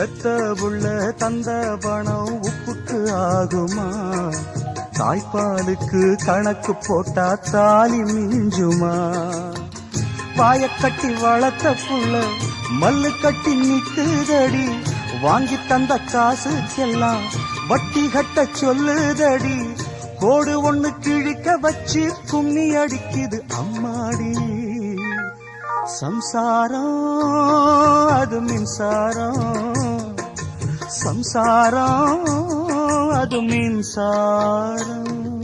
பெத்த புள்ள தந்த பணம் உப்புக்கு ஆகுமா? தாய்ப்பாலுக்கு கணக்கு போட்டா தாலி மிஞ்சுமா? பாய கட்டி வளர்த்த புள்ள மல்லு கட்டி நிக்குதடி. வாங்கி தந்த காசுக்கெல்லாம் வட்டி கட்ட சொல்லுதடி. கோடு ஒண்ணு கிழிக்க வச்சு கும்மி அடிக்குது அம்மாடி. சம்சாரம் அது மின்சாரம். சம்சாரம் அது மின்சாரம்.